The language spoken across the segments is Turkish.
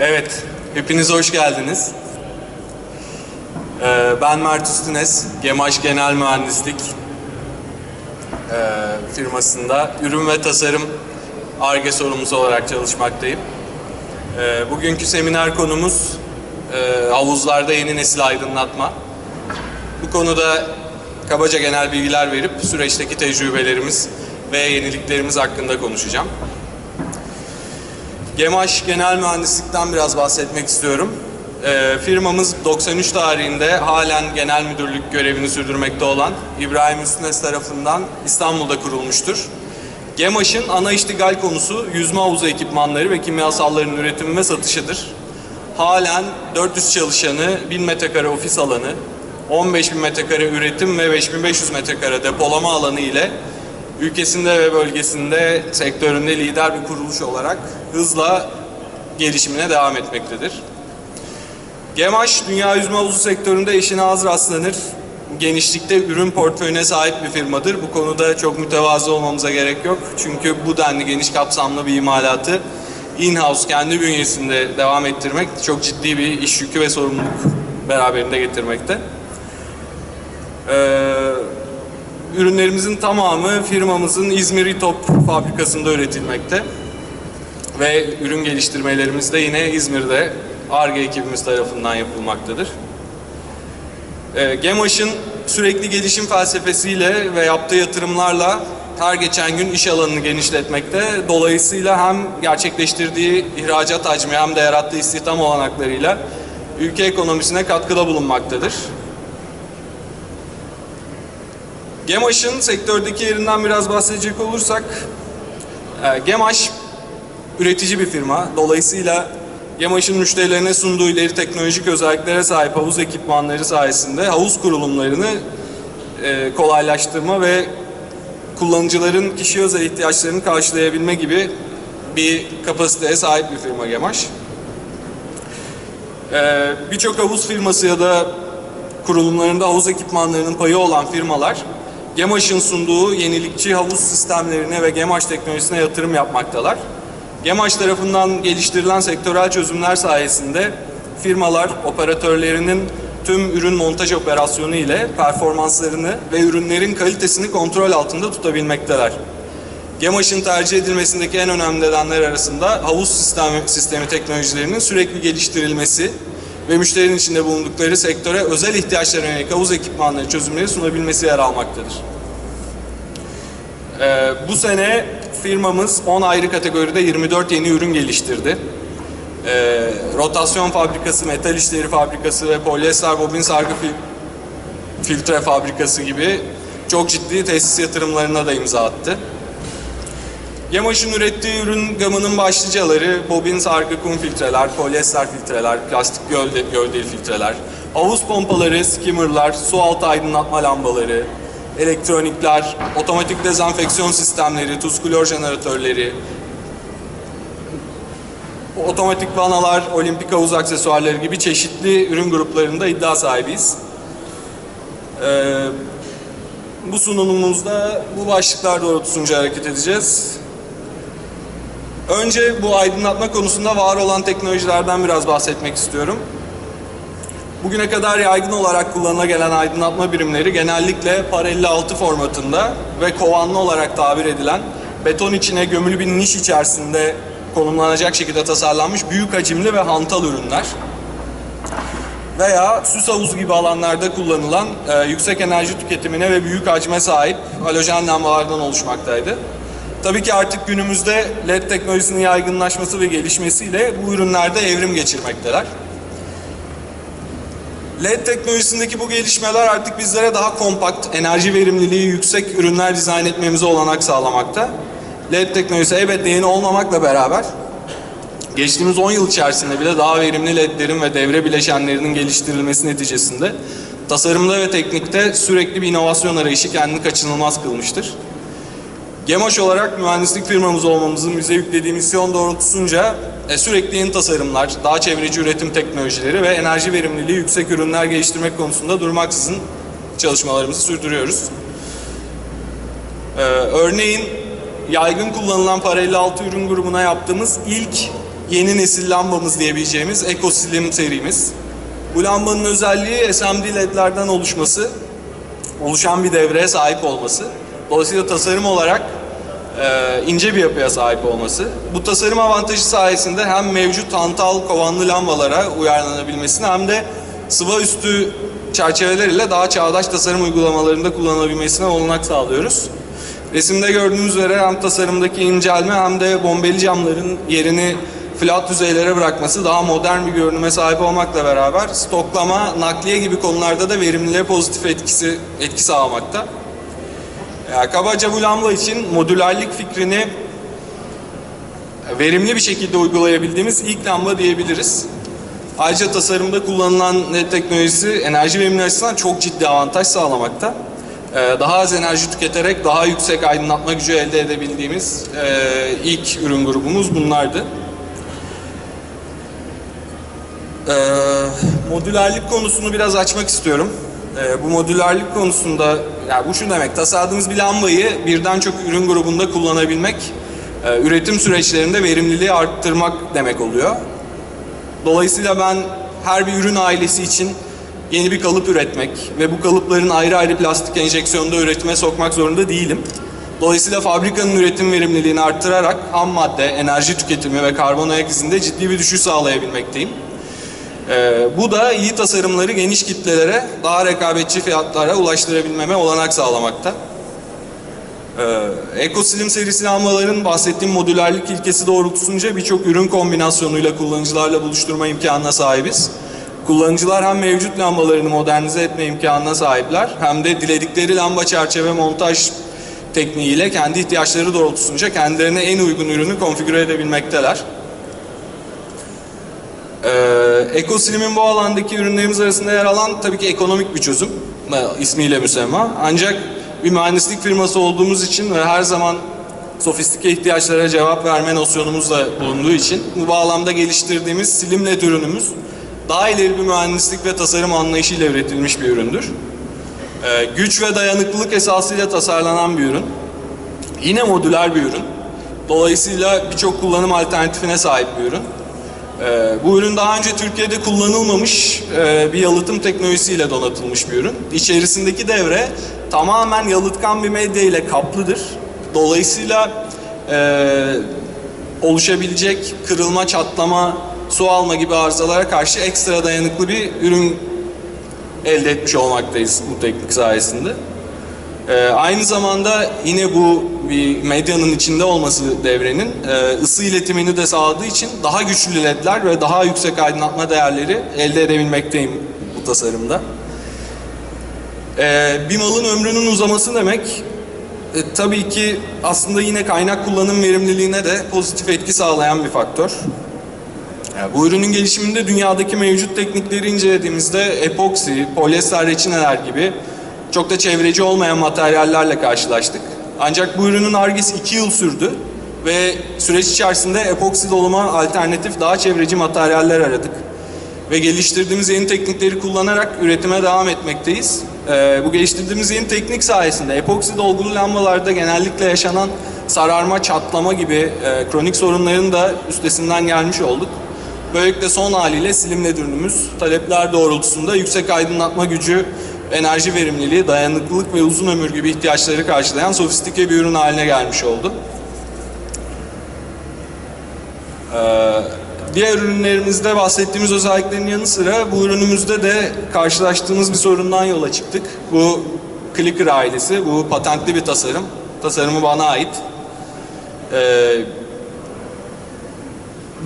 Evet, hepiniz hoş geldiniz. Ee, ben Mert Üstünes, Gemaş Genel Mühendislik ee, firmasında ürün ve tasarım ARGE sorumlusu olarak çalışmaktayım. Ee, bugünkü seminer konumuz e, havuzlarda yeni nesil aydınlatma. Bu konuda kabaca genel bilgiler verip süreçteki tecrübelerimiz ve yeniliklerimiz hakkında konuşacağım. Gemaş Genel Mühendislik'ten biraz bahsetmek istiyorum. Ee, firmamız 93 tarihinde halen genel müdürlük görevini sürdürmekte olan İbrahim Üstünes tarafından İstanbul'da kurulmuştur. Gemaş'ın ana iştigal konusu yüzme havuzu ekipmanları ve kimyasalların üretimi ve satışıdır. Halen 400 çalışanı, 1000 metrekare ofis alanı, 15 bin metrekare üretim ve 5500 metrekare depolama alanı ile ülkesinde ve bölgesinde sektöründe lider bir kuruluş olarak hızla gelişimine devam etmektedir. Gemaş, dünya yüzme havuzu sektöründe eşine az rastlanır. Genişlikte ürün portföyüne sahip bir firmadır. Bu konuda çok mütevazı olmamıza gerek yok. Çünkü bu denli geniş kapsamlı bir imalatı in-house kendi bünyesinde devam ettirmek çok ciddi bir iş yükü ve sorumluluk beraberinde getirmekte. Ee, ürünlerimizin tamamı firmamızın İzmir İTOP fabrikasında üretilmekte. Ve ürün geliştirmelerimiz de yine İzmir'de ARGE ekibimiz tarafından yapılmaktadır. E, GEMAŞ'ın sürekli gelişim felsefesiyle ve yaptığı yatırımlarla her geçen gün iş alanını genişletmekte. Dolayısıyla hem gerçekleştirdiği ihracat hacmi hem de yarattığı istihdam olanaklarıyla ülke ekonomisine katkıda bulunmaktadır. GEMAŞ'ın sektördeki yerinden biraz bahsedecek olursak, e, GEMAŞ üretici bir firma. Dolayısıyla Gemaş'ın müşterilerine sunduğu ileri teknolojik özelliklere sahip havuz ekipmanları sayesinde havuz kurulumlarını e, kolaylaştırma ve kullanıcıların kişi özel ihtiyaçlarını karşılayabilme gibi bir kapasiteye sahip bir firma Gemaş. E, Birçok havuz firması ya da kurulumlarında havuz ekipmanlarının payı olan firmalar Gemaş'ın sunduğu yenilikçi havuz sistemlerine ve Gemaş teknolojisine yatırım yapmaktalar. Gemaş tarafından geliştirilen sektörel çözümler sayesinde firmalar operatörlerinin tüm ürün montaj operasyonu ile performanslarını ve ürünlerin kalitesini kontrol altında tutabilmekteler. Gemaş'ın tercih edilmesindeki en önemli nedenler arasında havuz sistemi, sistemi teknolojilerinin sürekli geliştirilmesi ve müşterinin içinde bulundukları sektöre özel ihtiyaçlarına yönelik havuz ekipmanları çözümleri sunabilmesi yer almaktadır. Ee, bu sene firmamız 10 ayrı kategoride 24 yeni ürün geliştirdi. Ee, rotasyon fabrikası, metal işleri fabrikası ve polyester bobin sargı fil- filtre fabrikası gibi çok ciddi tesis yatırımlarına da imza attı. Gemaş'ın ürettiği ürün gamının başlıcaları bobin sargı kum filtreler, polyester filtreler, plastik gövde, gövdeli filtreler, havuz pompaları, skimmerlar, su altı aydınlatma lambaları, elektronikler, otomatik dezenfeksiyon sistemleri, tuz klor jeneratörleri, otomatik vanalar, olimpik havuz aksesuarları gibi çeşitli ürün gruplarında iddia sahibiyiz. Ee, bu sunumumuzda bu başlıklar doğrultusunca hareket edeceğiz. Önce bu aydınlatma konusunda var olan teknolojilerden biraz bahsetmek istiyorum. Bugüne kadar yaygın olarak kullanıla gelen aydınlatma birimleri genellikle par 56 formatında ve kovanlı olarak tabir edilen beton içine gömülü bir niş içerisinde konumlanacak şekilde tasarlanmış büyük hacimli ve hantal ürünler. Veya süs havuzu gibi alanlarda kullanılan e, yüksek enerji tüketimine ve büyük hacme sahip halojen lambalardan oluşmaktaydı. Tabii ki artık günümüzde LED teknolojisinin yaygınlaşması ve gelişmesiyle bu ürünlerde evrim geçirmekteler. LED teknolojisindeki bu gelişmeler artık bizlere daha kompakt, enerji verimliliği yüksek ürünler dizayn etmemize olanak sağlamakta. LED teknolojisi elbette yeni olmamakla beraber geçtiğimiz 10 yıl içerisinde bile daha verimli LED'lerin ve devre bileşenlerinin geliştirilmesi neticesinde tasarımda ve teknikte sürekli bir inovasyon arayışı kendini kaçınılmaz kılmıştır. Gemaş olarak mühendislik firmamız olmamızın bize yüklediği misyon doğrultusunca e, sürekli yeni tasarımlar, daha çevreci üretim teknolojileri ve enerji verimliliği yüksek ürünler geliştirmek konusunda durmaksızın çalışmalarımızı sürdürüyoruz. Ee, örneğin yaygın kullanılan par 56 ürün grubuna yaptığımız ilk yeni nesil lambamız diyebileceğimiz Eco Slim serimiz. Bu lambanın özelliği SMD ledlerden oluşması, oluşan bir devreye sahip olması. Dolayısıyla tasarım olarak e, ince bir yapıya sahip olması. Bu tasarım avantajı sayesinde hem mevcut hantal kovanlı lambalara uyarlanabilmesini hem de sıva üstü çerçeveler ile daha çağdaş tasarım uygulamalarında kullanılabilmesine olanak sağlıyoruz. Resimde gördüğünüz üzere hem tasarımdaki incelme hem de bombeli camların yerini flat yüzeylere bırakması daha modern bir görünüme sahip olmakla beraber stoklama, nakliye gibi konularda da verimliliğe pozitif etkisi etki sağlamakta. Ya, kabaca bu lamba için modülerlik fikrini verimli bir şekilde uygulayabildiğimiz ilk lamba diyebiliriz. Ayrıca tasarımda kullanılan LED teknolojisi enerji verimliliği açısından çok ciddi avantaj sağlamakta. Ee, Daha az enerji tüketerek daha yüksek aydınlatma gücü elde edebildiğimiz e, ilk ürün grubumuz bunlardı. Ee, modülerlik konusunu biraz açmak istiyorum. Ee, bu modülerlik konusunda, yani bu şu demek, tasarladığımız bir lambayı birden çok ürün grubunda kullanabilmek, e, üretim süreçlerinde verimliliği arttırmak demek oluyor. Dolayısıyla ben her bir ürün ailesi için yeni bir kalıp üretmek ve bu kalıpların ayrı ayrı plastik enjeksiyonda üretime sokmak zorunda değilim. Dolayısıyla fabrikanın üretim verimliliğini arttırarak ham madde, enerji tüketimi ve karbon ayak izinde ciddi bir düşüş sağlayabilmekteyim. Ee, bu da iyi tasarımları geniş kitlelere daha rekabetçi fiyatlara ulaştırabilmeme olanak sağlamakta. Ee, EcoSlim serisi lambaların bahsettiğim modülerlik ilkesi doğrultusunca birçok ürün kombinasyonuyla kullanıcılarla buluşturma imkanına sahibiz. Kullanıcılar hem mevcut lambalarını modernize etme imkanına sahipler hem de diledikleri lamba çerçeve montaj tekniğiyle kendi ihtiyaçları doğrultusunca kendilerine en uygun ürünü konfigüre edebilmekteler. Ee, EcoSlim'in bu alandaki ürünlerimiz arasında yer alan tabii ki ekonomik bir çözüm e, ismiyle müsemma. Ancak bir mühendislik firması olduğumuz için ve her zaman sofistike ihtiyaçlara cevap verme nosyonumuz da bulunduğu için bu bağlamda geliştirdiğimiz Slimlet ürünümüz daha ileri bir mühendislik ve tasarım anlayışıyla üretilmiş bir üründür. Ee, güç ve dayanıklılık esasıyla tasarlanan bir ürün. Yine modüler bir ürün. Dolayısıyla birçok kullanım alternatifine sahip bir ürün. Ee, bu ürün daha önce Türkiye'de kullanılmamış e, bir yalıtım teknolojisiyle donatılmış bir ürün. İçerisindeki devre tamamen yalıtkan bir medya ile kaplıdır. Dolayısıyla e, oluşabilecek kırılma, çatlama, su alma gibi arızalara karşı ekstra dayanıklı bir ürün elde etmiş olmaktayız bu teknik sayesinde. Ee, aynı zamanda yine bu bir medyanın içinde olması devrenin e, ısı iletimini de sağladığı için daha güçlü ledler ve daha yüksek aydınlatma değerleri elde edebilmekteyim bu tasarımda. Ee, bir malın ömrünün uzaması demek e, tabii ki aslında yine kaynak kullanım verimliliğine de pozitif etki sağlayan bir faktör. Yani bu ürünün gelişiminde dünyadaki mevcut teknikleri incelediğimizde epoksi, polyester reçineler gibi çok da çevreci olmayan materyallerle karşılaştık. Ancak bu ürünün argesi 2 yıl sürdü ve süreç içerisinde epoksi doluma alternatif daha çevreci materyaller aradık. Ve geliştirdiğimiz yeni teknikleri kullanarak üretime devam etmekteyiz. Ee, bu geliştirdiğimiz yeni teknik sayesinde epoksi dolgulu lambalarda genellikle yaşanan sararma, çatlama gibi e, kronik sorunların da üstesinden gelmiş olduk. Böylelikle son haliyle Slimled ürünümüz talepler doğrultusunda yüksek aydınlatma gücü, enerji verimliliği, dayanıklılık ve uzun ömür gibi ihtiyaçları karşılayan sofistike bir ürün haline gelmiş oldu. Ee, diğer ürünlerimizde bahsettiğimiz özelliklerin yanı sıra bu ürünümüzde de karşılaştığımız bir sorundan yola çıktık. Bu Clicker ailesi, bu patentli bir tasarım. Tasarımı bana ait. Ee,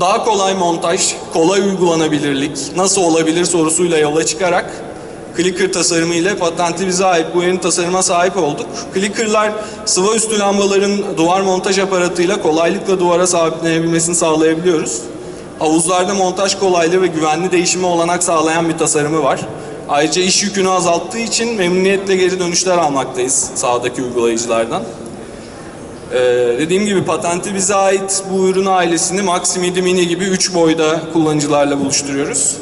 daha kolay montaj, kolay uygulanabilirlik, nasıl olabilir sorusuyla yola çıkarak Clicker tasarımı ile patentli bize ait bu yeni tasarıma sahip olduk. Clicker'lar sıva üstü lambaların duvar montaj aparatıyla kolaylıkla duvara sabitlenebilmesini sağlayabiliyoruz. Havuzlarda montaj kolaylığı ve güvenli değişime olanak sağlayan bir tasarımı var. Ayrıca iş yükünü azalttığı için memnuniyetle geri dönüşler almaktayız sahadaki uygulayıcılardan. Ee, dediğim gibi patenti bize ait bu ürün ailesini Maximidi Mini gibi 3 boyda kullanıcılarla buluşturuyoruz.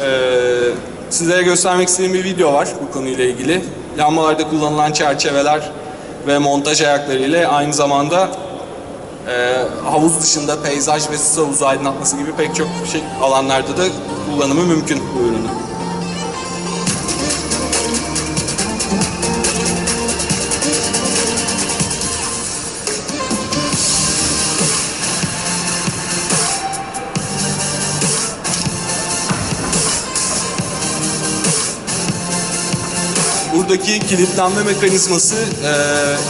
Ee, sizlere göstermek istediğim bir video var bu konuyla ilgili. Lambalarda kullanılan çerçeveler ve montaj ayakları ile aynı zamanda e, havuz dışında peyzaj ve süs havuzu aydınlatması gibi pek çok şey alanlarda da kullanımı mümkün bu ürünün. Buradaki kilitlenme mekanizması e,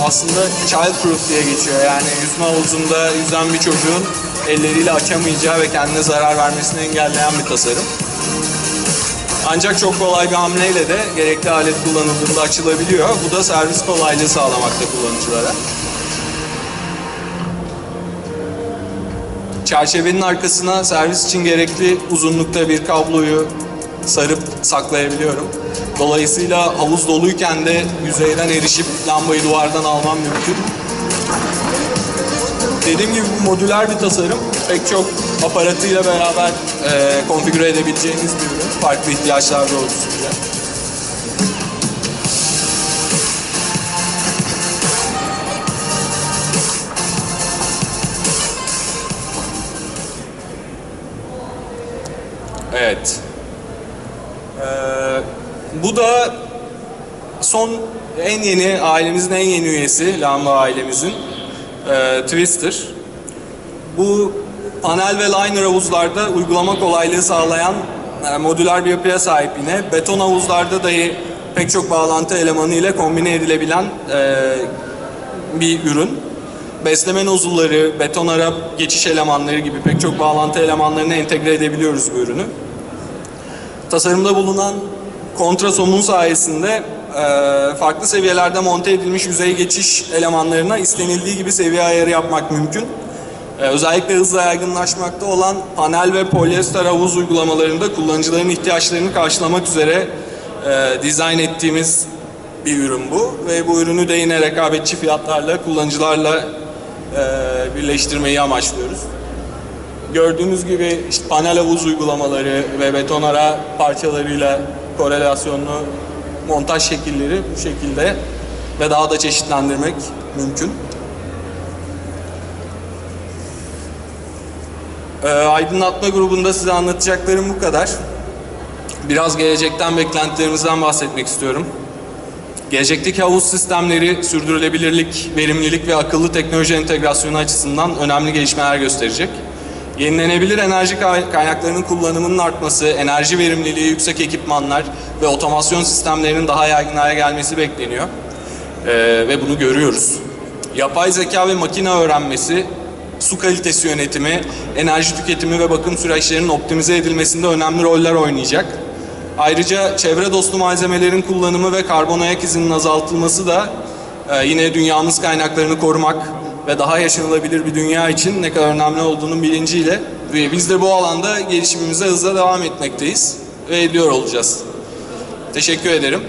aslında child proof diye geçiyor. Yani yüzme havuzunda yüzen bir çocuğun elleriyle açamayacağı ve kendine zarar vermesini engelleyen bir tasarım. Ancak çok kolay bir hamleyle de gerekli alet kullanıldığında açılabiliyor. Bu da servis kolaylığı sağlamakta kullanıcılara. Çerçevenin arkasına servis için gerekli uzunlukta bir kabloyu sarıp saklayabiliyorum. Dolayısıyla havuz doluyken de yüzeyden erişip lambayı duvardan almam mümkün. Dediğim gibi bu modüler bir tasarım. Pek çok aparatıyla beraber e, konfigüre edebileceğiniz bir ürün. Farklı ihtiyaçlar doğrultusunda. Evet. Ee, bu da son en yeni ailemizin en yeni üyesi Lamba ailemizin e, Twister. Bu panel ve liner havuzlarda uygulama kolaylığı sağlayan e, modüler bir yapıya sahip yine. Beton havuzlarda dahi pek çok bağlantı elemanı ile kombine edilebilen e, bir ürün. Besleme nozulları, beton ara geçiş elemanları gibi pek çok bağlantı elemanlarını entegre edebiliyoruz bu ürünü. Tasarımda bulunan kontrasomun sayesinde e, farklı seviyelerde monte edilmiş yüzey geçiş elemanlarına istenildiği gibi seviye ayarı yapmak mümkün. E, özellikle hızla yaygınlaşmakta olan panel ve polyester havuz uygulamalarında kullanıcıların ihtiyaçlarını karşılamak üzere e, dizayn ettiğimiz bir ürün bu. Ve bu ürünü de yine rekabetçi fiyatlarla kullanıcılarla e, birleştirmeyi amaçlıyoruz. Gördüğünüz gibi işte panel havuz uygulamaları ve betonara parçalarıyla korelasyonlu montaj şekilleri bu şekilde ve daha da çeşitlendirmek mümkün. Ee, aydınlatma grubunda size anlatacaklarım bu kadar. Biraz gelecekten beklentilerimizden bahsetmek istiyorum. Gelecekteki havuz sistemleri sürdürülebilirlik, verimlilik ve akıllı teknoloji entegrasyonu açısından önemli gelişmeler gösterecek. Yenilenebilir enerji kay- kaynaklarının kullanımının artması, enerji verimliliği yüksek ekipmanlar ve otomasyon sistemlerinin daha yaygın hale gelmesi bekleniyor. Ee, ve bunu görüyoruz. Yapay zeka ve makine öğrenmesi, su kalitesi yönetimi, enerji tüketimi ve bakım süreçlerinin optimize edilmesinde önemli roller oynayacak. Ayrıca çevre dostu malzemelerin kullanımı ve karbon ayak izinin azaltılması da e, yine dünyamız kaynaklarını korumak ve daha yaşanılabilir bir dünya için ne kadar önemli olduğunun bilinciyle ve biz de bu alanda gelişimimize hızla devam etmekteyiz ve ediyor olacağız. Teşekkür ederim.